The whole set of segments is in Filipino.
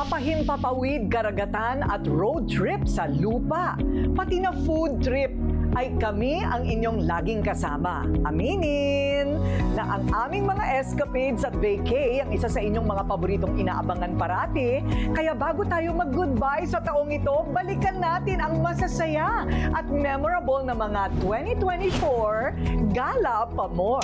Mapahimpapawid karagatan at road trip sa lupa. Pati na food trip ay kami ang inyong laging kasama. Aminin na ang aming mga escapades at vacay ang isa sa inyong mga paboritong inaabangan parati. Kaya bago tayo mag-goodbye sa taong ito, balikan natin ang masasaya at memorable na mga 2024 Gala Pamor.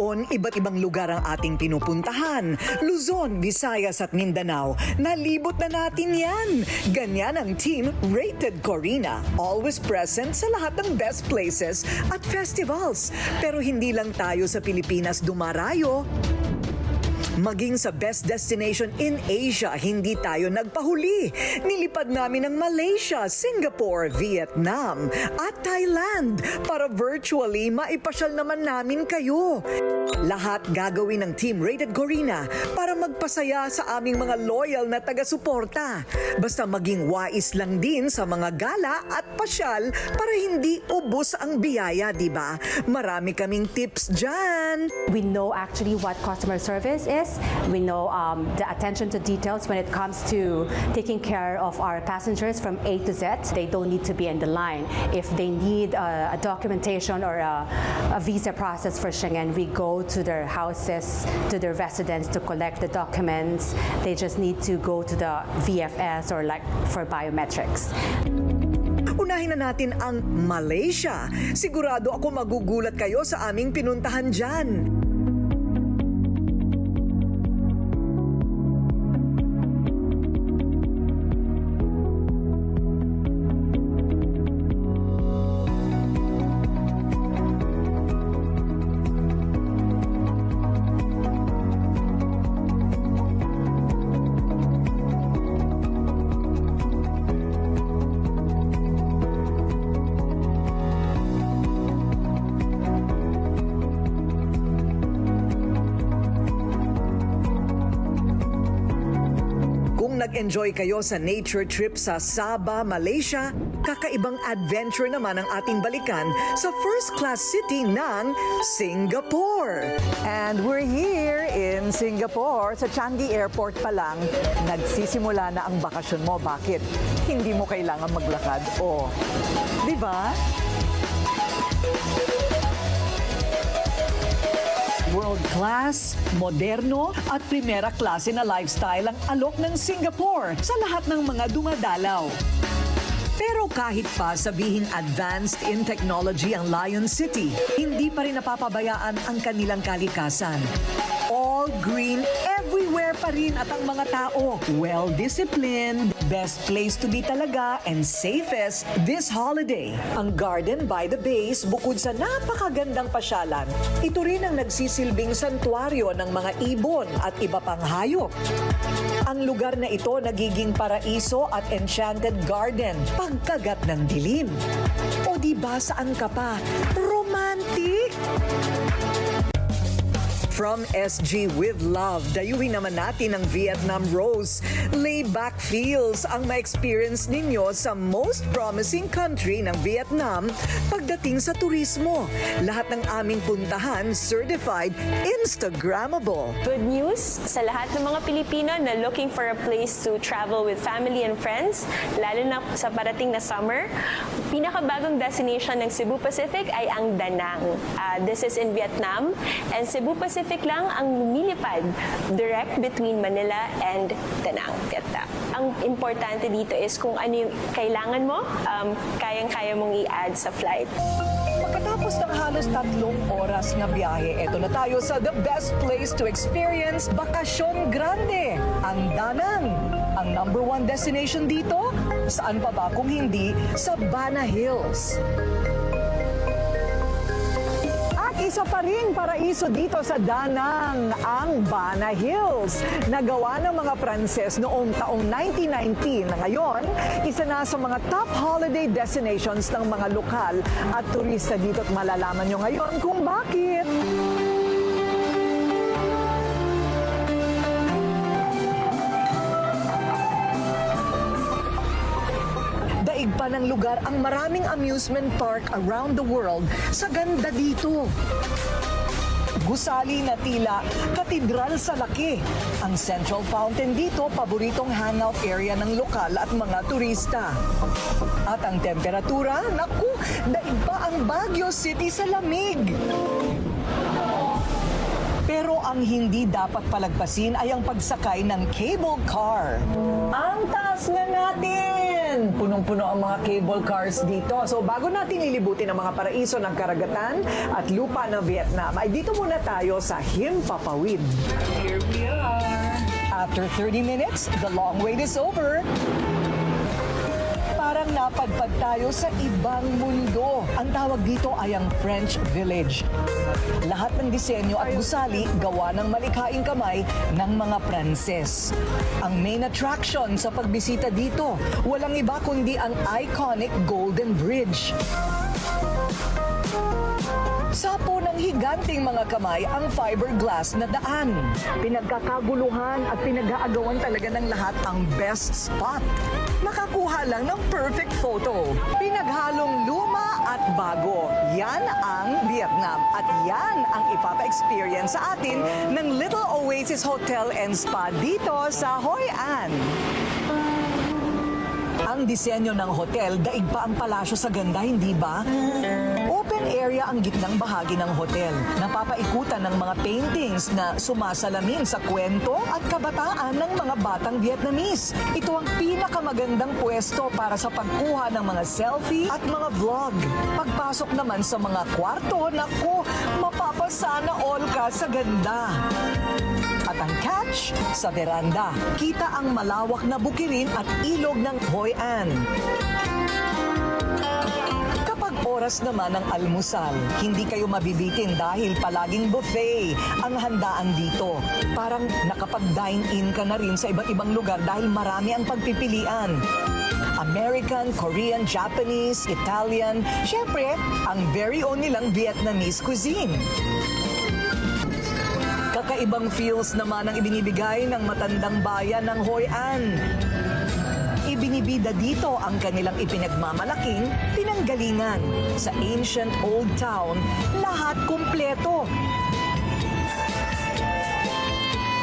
Taon-taon, iba't ibang lugar ang ating pinupuntahan. Luzon, Visayas at Mindanao, nalibot na natin yan. Ganyan ang team Rated Corina. Always present sa lahat ng best places at festivals. Pero hindi lang tayo sa Pilipinas dumarayo. Maging sa best destination in Asia, hindi tayo nagpahuli. Nilipad namin ang Malaysia, Singapore, Vietnam at Thailand para virtually maipasyal naman namin kayo. Lahat gagawin ng Team Rated Gorina para magpasaya sa aming mga loyal na taga-suporta. Basta maging wais lang din sa mga gala at pasyal para hindi ubos ang biyaya, di ba? Marami kaming tips dyan. We know actually what customer service is. We know um, the attention to details when it comes to taking care of our passengers from A to Z. They don't need to be in the line. If they need uh, a documentation or a, a visa process for Schengen, we go to their houses, to their residence to collect the documents. They just need to go to the VFS or like for biometrics. Unahin na natin ang Malaysia. Sigurado ako magugulat kayo sa aming pinuntahan dyan. Kung nag-enjoy kayo sa nature trip sa Sabah, Malaysia, kakaibang adventure naman ang ating balikan sa first class city ng Singapore. And we're here in Singapore. Sa Changi Airport pa lang, nagsisimula na ang bakasyon mo. Bakit? Hindi mo kailangan maglakad. O, di ba? Class, moderno at primera klase na lifestyle ang alok ng Singapore sa lahat ng mga dumadalaw. Pero kahit pa sabihin advanced in technology ang Lion City, hindi pa rin napapabayaan ang kanilang kalikasan. All green everywhere pa rin at ang mga tao well-disciplined, best place to be talaga and safest this holiday. Ang Garden by the Bays bukod sa napakagandang pasyalan, ito rin ang nagsisilbing santuaryo ng mga ibon at iba pang hayop. Ang lugar na ito nagiging paraiso at enchanted garden pagkagat ng dilim. O di ba saan ka pa? Romantic! From SG with Love, dayuhin naman natin ang Vietnam Rose. Lay-back feels ang ma-experience ninyo sa most promising country ng Vietnam pagdating sa turismo. Lahat ng aming puntahan certified Instagrammable. Good news sa lahat ng mga Pilipino na looking for a place to travel with family and friends, lalo na sa parating na summer. Pinakabagong destination ng Cebu Pacific ay ang Da Nang. Uh, this is in Vietnam and Cebu Pacific lang ang lumilipad direct between Manila and Da Nang, Vietnam. Ang importante dito is kung ano yung kailangan mo, um, kayang-kaya mong i-add sa flight. Pagkatapos ng halos tatlong oras na biyahe, eto na tayo sa the best place to experience Bakasyon Grande, ang Danang. Ang number one destination dito, saan pa ba kung hindi sa Bana Hills. Isa pa rin paraiso dito sa Danang, ang Bana Hills. Nagawa ng mga Pranses noong taong 1919 na ngayon, isa na sa mga top holiday destinations ng mga lokal at turista dito at malalaman nyo ngayon kung bakit. Pa ng lugar ang maraming amusement park around the world sa ganda dito. Gusali na tila katedral sa laki. Ang Central Fountain dito, paboritong hangout area ng lokal at mga turista. At ang temperatura, naku, daig pa ang Baguio City sa lamig. Pero ang hindi dapat palagpasin ay ang pagsakay ng cable car. Ang taas na natin! Punong-puno ang mga cable cars dito. So bago natin lilibutin ang mga paraiso ng karagatan at lupa ng Vietnam, ay dito muna tayo sa Himpapawid. Here we are. After 30 minutes, the long wait is over parang napadpad tayo sa ibang mundo. Ang tawag dito ay ang French Village. Lahat ng disenyo at gusali gawa ng malikhaing kamay ng mga Pranses. Ang main attraction sa pagbisita dito, walang iba kundi ang iconic Golden Bridge. Sapo ng higanting mga kamay ang fiberglass na daan. Pinagkakaguluhan at pinag-aagawan talaga ng lahat ang best spot. Makakuha lang ng perfect photo. Pinaghalong luma at bago. Yan ang Vietnam. At yan ang ipapa-experience sa atin ng Little Oasis Hotel and Spa dito sa Hoi An. Ang disenyo ng hotel, daig pa ang palasyo sa ganda, hindi ba? Open area ang gitnang bahagi ng hotel. Napapaikutan ng mga paintings na sumasalamin sa kwento at kabataan ng mga batang Vietnamese. Ito ang pinakamagandang pwesto para sa pagkuha ng mga selfie at mga vlog. Pagpasok naman sa mga kwarto, naku, mapapasana all ka sa ganda. At ang catch, sa veranda, kita ang malawak na bukirin at ilog ng Hoi An. Oras naman ng almusal, hindi kayo mabibitin dahil palaging buffet ang handaan dito. Parang nakapag-dine-in ka na rin sa iba't ibang lugar dahil marami ang pagpipilian. American, Korean, Japanese, Italian, syempre, ang very own nilang Vietnamese cuisine. Kakaibang feels naman ang ibinibigay ng matandang bayan ng Hoi An. Ibinibida dito ang kanilang ipinagmamalaking pinanggalingan. Sa ancient old town, lahat kumpleto.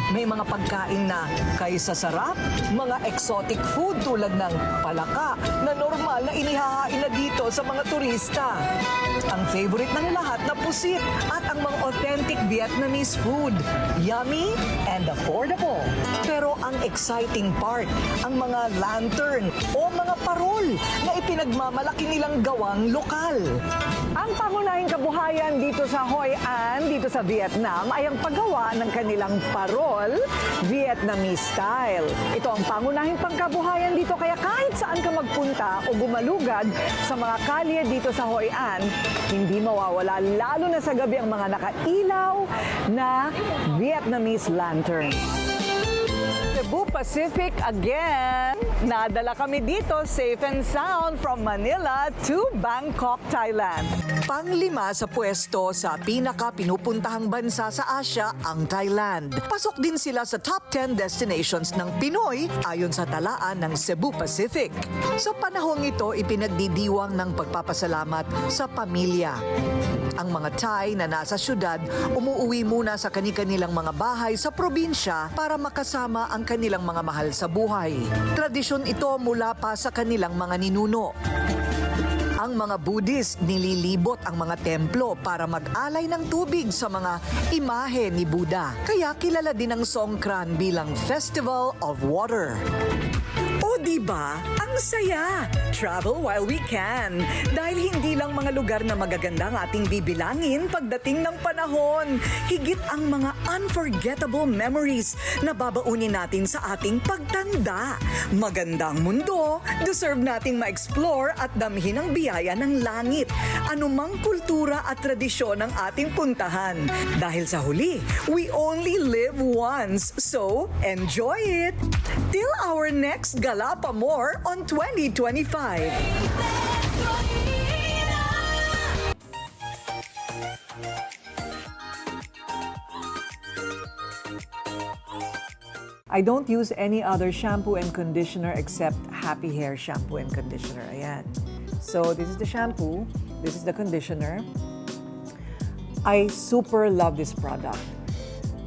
May mga pagkain na kaysa sarap, mga exotic food tulad ng palaka na normal na inihahain na dito sa mga turista. Ang favorite ng lahat na pusit at ang mga authentic Vietnamese food. Yummy and affordable. Pero exciting part, ang mga lantern o mga parol na ipinagmamalaki nilang gawang lokal. Ang pangunahing kabuhayan dito sa Hoi An, dito sa Vietnam, ay ang paggawa ng kanilang parol Vietnamese style. Ito ang pangunahing pangkabuhayan dito kaya kahit saan ka magpunta o gumalugad sa mga kalye dito sa Hoi An, hindi mawawala lalo na sa gabi ang mga nakailaw na Vietnamese lantern. Cebu Pacific again. Nadala kami dito safe and sound from Manila to Bangkok, Thailand. Panglima sa pwesto sa pinaka pinupuntahang bansa sa Asia ang Thailand. Pasok din sila sa top 10 destinations ng Pinoy ayon sa talaan ng Cebu Pacific. Sa panahong ito, ipinagdidiwang ng pagpapasalamat sa pamilya. Ang mga Thai na nasa syudad umuuwi muna sa kani-kanilang mga bahay sa probinsya para makasama ang kanilang mga mahal sa buhay. Tradisyon ito mula pa sa kanilang mga ninuno. Ang mga Buddhist nililibot ang mga templo para mag-alay ng tubig sa mga imahe ni Buddha. Kaya kilala din ang Songkran bilang Festival of Water. O di ba? Ang saya! Travel while we can. Dahil hindi lang mga lugar na magaganda ang ating bibilangin pagdating ng panahon. Higit ang mga unforgettable memories na babaunin natin sa ating pagtanda. Magandang mundo, deserve nating ma-explore at damhin ang biyaya ng langit. Anumang kultura at tradisyon ang ating puntahan. Dahil sa huli, we only live once. So, enjoy it! Till our next More on 2025. I don't use any other shampoo and conditioner except Happy Hair Shampoo and Conditioner. Ayan. So, this is the shampoo. This is the conditioner. I super love this product.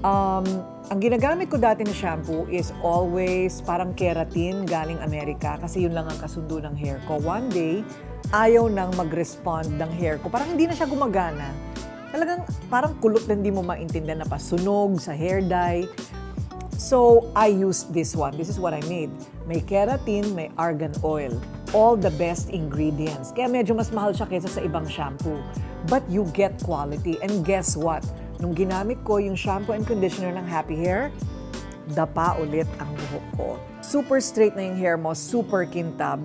Um, ang ginagamit ko dati na shampoo is always parang keratin galing Amerika kasi yun lang ang kasundo ng hair ko. One day, ayaw nang mag-respond ng hair ko. Parang hindi na siya gumagana. Talagang parang kulot na hindi mo maintindihan na pasunog sa hair dye. So, I used this one. This is what I made. May keratin, may argan oil. All the best ingredients. Kaya medyo mas mahal siya kaysa sa ibang shampoo. But you get quality. And guess what? Nung ginamit ko yung shampoo and conditioner ng Happy Hair, dapa ulit ang buhok ko. Super straight na yung hair mo, super kintab,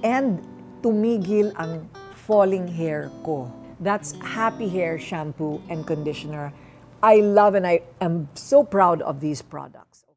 and tumigil ang falling hair ko. That's Happy Hair Shampoo and Conditioner. I love and I am so proud of these products.